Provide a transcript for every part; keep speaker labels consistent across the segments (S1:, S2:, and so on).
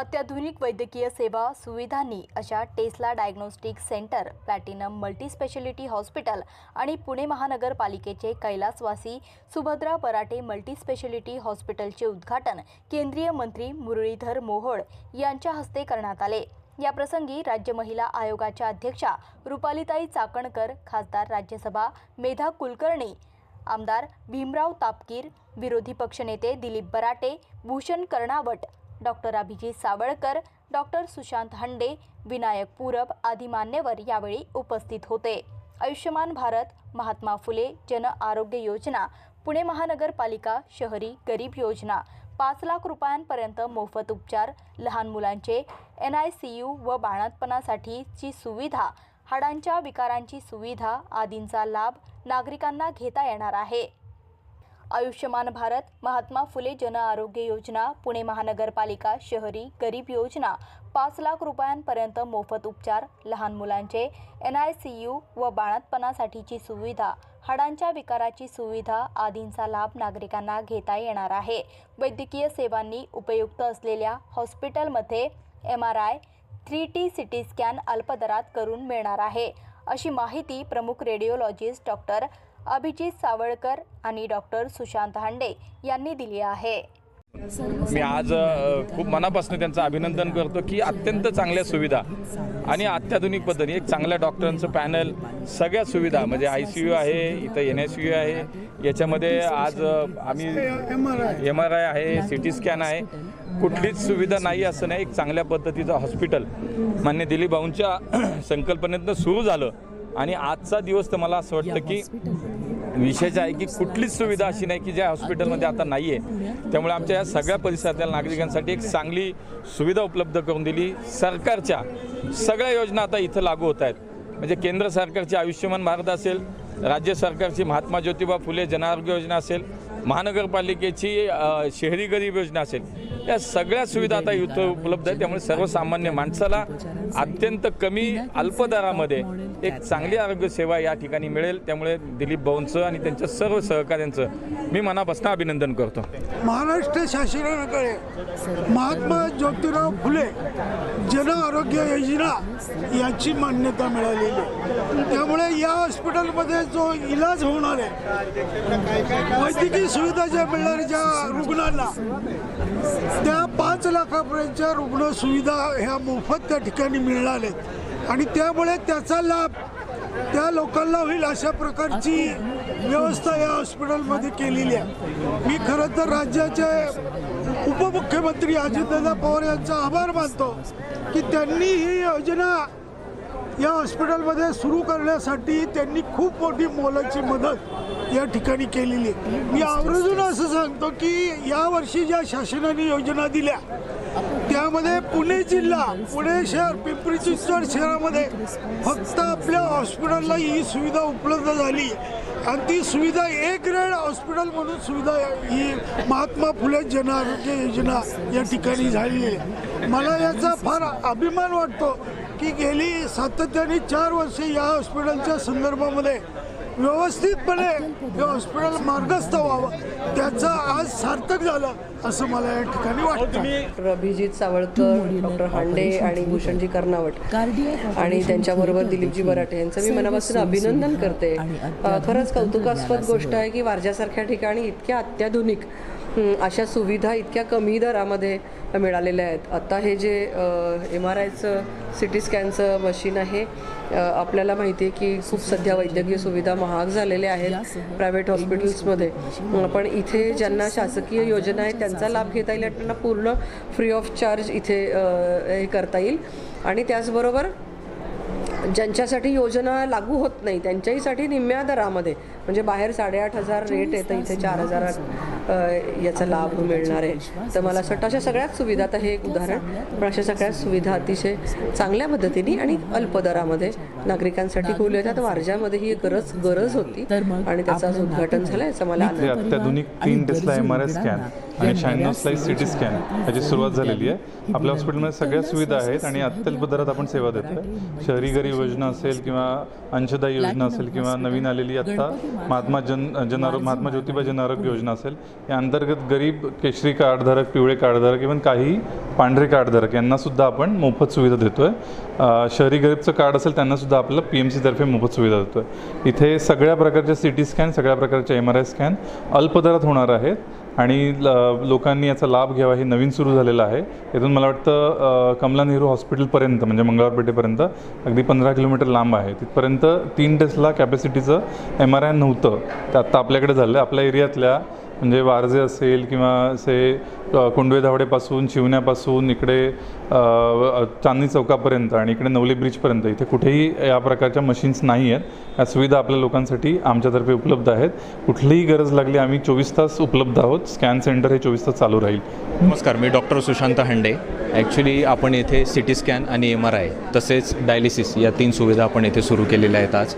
S1: अत्याधुनिक वैद्यकीय सेवा सुविधांनी अशा Tesla diagnostic centre platinum multispeciality hospital आणि पुणे महानगरपालिकेचे कैलासवासी सुभद्रा बराटे मल्टीस्पेशालिटी हॉस्पिटलचे उद्घाटन केंद्रीय मंत्री मुरलीधर मोहोळ यांच्या हस्ते करण्यात आले. याप्रसंगी राज्य महिला आयोगाच्या अध्यक्षा रुपालिताई चाकणकर खासदार राज्यसभा मेधा कुलकर्णी आमदार भीमराव तापकीर विरोधी पक्षनेते दिलीप बराटे भूषण कर्णावट डॉक्टर अभिजित सावळकर डॉक्टर सुशांत हंडे विनायक पूरब आदी मान्यवर यावेळी उपस्थित होते. आयुष्यमान भारत महात्मा फुले जन आरोग्य योजना पुणे महानगरपालिका शहरी गरीब योजना पाच लाख रुपयांपर्यंत मोफत उपचार लहान मुलांचे एन आय सी यू व बाळंतपणासाठीची सुविधा हाडांच्या विकारांची सुविधा आदींचा लाभ नागरिकांना घेता येणार आहे. आयुष्यमान भारत महात्मा फुले जन आरोग्य योजना पुणे महानगरपालिका शहरी गरीब योजना पाच लाख रुपयांपर्यंत मोफत उपचार लहान मुलांचे एन आय सी यू व बाळंतपणासाठीची सुविधा हाडांच्या विकाराची सुविधा आदींचा लाभ नागरिकांना घेता येणार आहे. वैद्यकीय सेवांनी उपयुक्त असलेल्या हॉस्पिटलमध्ये M R I three T C T scan अल्पदरात करून मिळणार आहे. अशी माहिती प्रमुख रेडिओलॉजिस्ट डॉक्टर अभिजित सावळकर आणि डॉक्टर सुशांत हांडे यांनी दिली आहे.
S2: मी आज खूप मनापासून त्यांचं अभिनंदन करतो की अत्यंत चांगल्या सुविधा आणि अत्याधुनिक पद्धतीने एक चांगल्या डॉक्टरांचं पॅनल सगळ्या सुविधा म्हणजे आय सी यू आहे इथं एन एस यू आहे याच्यामध्ये आज आम्ही एम आर आय आहे सी टी स्कॅन आहे. कुठलीच सुविधा नाही असं नाही एक चांगल्या पद्धतीचं हॉस्पिटल मान्य दिलीप भाऊंच्या संकल्पनेतनं सुरू झालं. आणि आजचा दिवस तर मला असं वाटतं की विशेष आहे की कुठलीच सुविधा अशी नाही की ज्या हॉस्पिटलमध्ये आता नाही आहे त्यामुळे आमच्या या सगळ्या परिसरातील नागरिकांसाठी एक चांगली सुविधा उपलब्ध करून दिली. सरकारच्या सगळ्या योजना आता इथं लागू होत आहेत. म्हणजे केंद्र सरकारची आयुष्यमान भारत असेल राज्य सरकारची महात्मा ज्योतिबा फुले जनआरोग्य योजना असेल महानगरपालिकेची शहरी गरीब योजना असेल या सगळ्या सुविधा आता इथं उपलब्ध आहेत. त्यामुळे सर्वसामान्य माणसाला अत्यंत कमी अल्प दरामध्ये एक चांगली आरोग्य सेवा या ठिकाणी मिळेल. त्यामुळे दिलीप भाऊंचं आणि त्यांच्या सर्व सहकाऱ्यांचं मी मनापासून अभिनंदन करतो.
S3: महाराष्ट्र शासनाकडे महात्मा ज्योतिराव फुले जन आरोग्य योजना याची मान्यता मिळालेली आहे. त्यामुळे या हॉस्पिटलमध्ये जो इलाज होणार आहे वैद्यकीय सुविधा ज्या मिळणार ज्या रुग्णांना त्या पाच लाखापर्यंतच्या रुग्ण सुविधा ह्या मोफत त्या ठिकाणी मिळणार आहेत. आणि त्यामुळे त्याचा लाभ त्या लोकांना होईल अशा प्रकारची व्यवस्था या हॉस्पिटलमध्ये केलेली आहे. मी खरं तर राज्याचे उपमुख्यमंत्री अजितदादा पवार यांचा आभार मानतो की त्यांनी ही योजना या हॉस्पिटलमध्ये सुरू करण्यासाठी त्यांनी खूप मोठी मोलाची मदत या ठिकाणी केलेली आहे. मी आवर्जून असं सांगतो की यावर्षी ज्या शासनाने योजना दिल्या त्यामध्ये पुणे जिल्हा पुणे शहर पिंपरी चिंचवड शहरामध्ये फक्त आपल्या हॉस्पिटलला ही सुविधा उपलब्ध झाली. आणि ती सुविधा ए ग्रेड हॉस्पिटल म्हणून सुविधा ही महात्मा फुले जन आरोग्य योजना या ठिकाणी झालेली आहे. मला याचा फार अभिमान वाटतो की गेली सातत्याने चार वर्षे या हॉस्पिटलच्या संदर्भामध्ये. व्यवस्थितपणे हे हॉस्पिटल मार्गस्थ व्हावं. त्याचं आज सार्थक झालं असं मला या ठिकाणी वाटतं.
S4: डॉक्टर अभिजित सावळकर डॉक्टर हांडे आणि भूषणजी कर्नावट आणि त्यांच्याबरोबर दिलीपजी बराटे यांचं मी मनापासून अभिनंदन करते. खरंच कौतुकास्पद गोष्ट आहे की वारज्यासारख्या ठिकाणी इतक्या अत्याधुनिक अशा सुविधा इतक्या कमी दरामध्ये मिळालेल्या आहेत. आता हे जे एम आर आयचं सी टी स्कॅनचं मशीन आहे आपल्याला माहिती आहे की खूप सध्या वैद्यकीय सुविधा महाग झालेल्या आहेत प्रायव्हेट हॉस्पिटल्समध्ये पण इथे ज्यांना शासकीय योजना आहेत त्यांचा लाभ घेता येईल त्यांना पूर्ण फ्री ऑफ चार्ज इथे हे करता येईल. आणि त्याचबरोबर ज्यांच्यासाठी योजना लागू होत नाही त्यांच्याहीसाठी निम्म्या दरामध्ये म्हणजे बाहेर साडेआठ हजार रेट येतं इथे चार हजार याचा लाभ मिळणार आहे. तर मला असं वाटतं अशा सगळ्याच सुविधा आता हे एक उदाहरण पण अशा सगळ्याच सुविधा अतिशय चांगल्या पद्धतीने आणि अल्प दरामध्ये नागरिकांसाठी खुले होत्या. तर वारजामध्ये ही गरज गरज होती आणि त्याचं आज उद्घाटन झालं याचा मला
S5: अत्याधुनिक तीन Tesla M R I scan आणि शहाण्णव स्लाईस सी टी स्कॅन याची सुरुवात झालेली आहे. आपल्या हॉस्पिटलमध्ये सगळ्या सुविधा आहेत आणि अत्यल्प दरात आपण सेवा देतो आहे शहरी गरीब योजना असेल किंवा अंशदायी योजना असेल किंवा नवीन आलेली आत्ता महात्मा जन जन महात्मा ज्योतिबा जन आरोग्य योजना असेल. या अंतर्गत गरीब केशरी कार्डधारक पिवळे कार्डधारक इव्हन काही पांढरे कार्डधारक यांनासुद्धा आपण मोफत सुविधा देतो आहे शहरी गरीबचं कार्ड असेल त्यांनासुद्धा आपलं आपल्याला पी एम सीतर्फे मोफत सुविधा देतो आहे इथे सगळ्या प्रकारच्या सी टी स्कॅन सगळ्या प्रकारच्या एम आर आय स्कॅन अल्पदरात होणार आहेत. आणि ल- लोकांनी याचा लाभ घ्यावा हे नवीन सुरू झालेलं आहे. इथून मला वाटतं कमला नेहरू हॉस्पिटलपर्यंत म्हणजे मंगळवारपेठेपर्यंत अगदी पंधरा किलोमीटर लांब आहे. तिथपर्यंत तीन टेस्टला कॅपॅसिटीचं एम आर आय नव्हतं. ते आत्ता आपल्याकडे झालं. आहे आपल्या एरियातल्या म्हणजे वारजे असेल किंवा असे कुंडवे धावडेपासून शिवण्यापासून इकडे चांदणी चौकापर्यंत आणि इकडे नवली ब्रिजपर्यंत इथे कुठेही या प्रकारच्या मशीन्स नाही आहेत. या सुविधा आपल्या लोकांसाठी आमच्यातर्फे उपलब्ध आहेत. कुठलीही गरज लागली आम्ही चोवीस तास उपलब्ध आहोत. स्कॅन सेंटर हे चोवीस तास चालू राहील.
S6: नमस्कार मी डॉक्टर सुशांत हंडे. ॲक्च्युली आपण येथे सी टी स्कॅन आणि एम आर आय तसेच डायलिसिस या तीन सुविधा आपण येथे सुरू केलेल्या आहेत आज.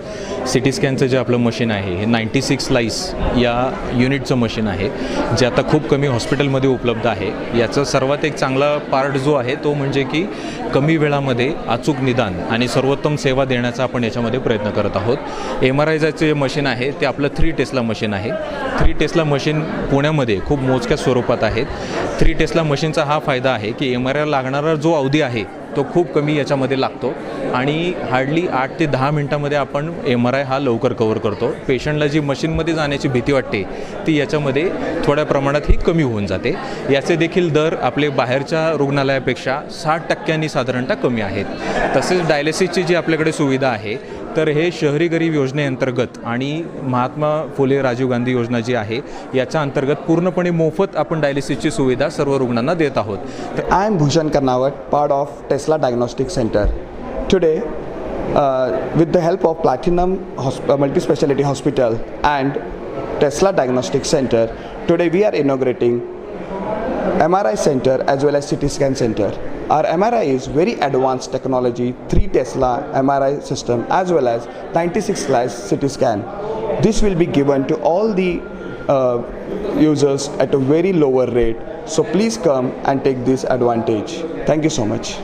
S6: सी टी स्कॅनचं जे आपलं मशीन आहे हे नाईंटी सिक्स लाईस या युनिटचं मशीन आहे. आहे जे आता खूप कमी हॉस्पिटलमध्ये उपलब्ध आहे. याचं सर्वात एक चांगला पार्ट जो आहे तो म्हणजे की कमी वेळामध्ये अचूक निदान आणि सर्वोत्तम सेवा देण्याचा आपण याच्यामध्ये प्रयत्न करत आहोत. एम आर आयचं जे मशीन आहे ते आपलं थ्री टेस्ला मशीन आहे. थ्री टेस्ला मशीन पुण्यामध्ये खूप मोजक्या स्वरूपात आहेत. थ्री टेस्ला मशीनचा हा फायदा आहे की एम आर आय लागणारा जो अवधी आहे तो खूप कमी याच्यामध्ये लागतो. आणि हार्डली आठ ते दहा मिनटामध्ये आपण एम आर आय हा लवकर कवर करतो. पेशंटला जी मशीनमध्ये जाण्याची भीती वाटते ती याच्यामध्ये थोड्या प्रमाणात ही कमी होऊन जाते. याचे देखील दर आपले बाहेरच्या रुग्णालयापेक्षा साठ टक्क्यांनी साधारणतः कमी आहेत. तसेच डायलिसिसची जी आपल्याकडे सुविधा आहे तर हे शहरी गरीब योजनेअंतर्गत आणि महात्मा फुले राजीव गांधी योजना जी आहे याच्या अंतर्गत पूर्णपणे मोफत आपण डायलिसिसची सुविधा सर्व रुग्णांना देत आहोत. तर
S7: I am Bhushan Karnavat part of Tesla diagnostic centre today with the help of platinum hospital multispeciality hospital and Tesla diagnostic centre today we are inaugurating M R I centre as well as CT scan centre Our MRI is very advanced technology, 3 Tesla MRI system as well as 96 slice CT scan. This will be given to all the uh, users at a very lower rate. So please come and take this advantage. Thank you so much.